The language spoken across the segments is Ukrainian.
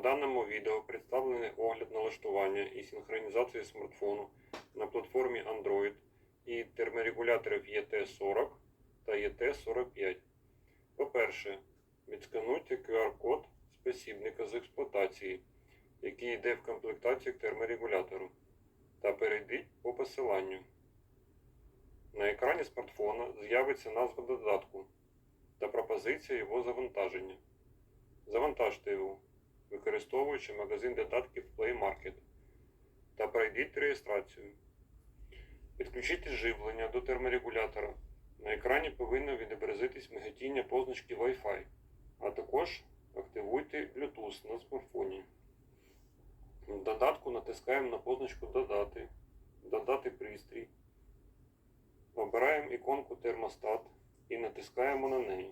даному відео представлений огляд налаштування і синхронізації смартфону на платформі Android і терморегуляторів ET40 та ET45. По-перше, відскануйте QR-код спосібника з експлуатації, який йде в комплектації терморегулятору, та перейдіть по посиланню. На екрані смартфона з'явиться назва додатку та пропозиція його завантаження. Завантажте його, використовуючи магазин додатків Play Market та пройдіть реєстрацію. Підключіть живлення до терморегулятора. На екрані повинно відобразитись миготіння позначки Wi-Fi, а також активуйте Bluetooth на смартфоні. В додатку натискаємо на позначку Додати, Додати пристрій. Обираємо іконку термостат і натискаємо на неї.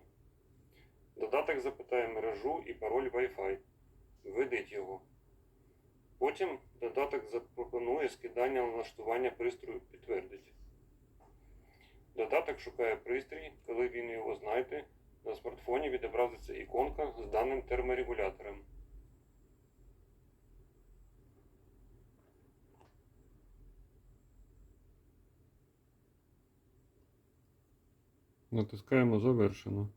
Додаток запитає мережу і пароль Wi-Fi. Потім додаток запропонує скидання налаштування пристрою підтвердить. Додаток шукає пристрій, коли він його знайде, на смартфоні відобразиться іконка з даним терморегулятором. Натискаємо Завершено.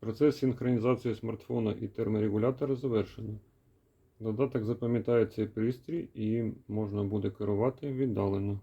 Процес синхронізації смартфона і терморегулятора завершено. Додаток запам'ятає цей пристрій і можна буде керувати віддалено.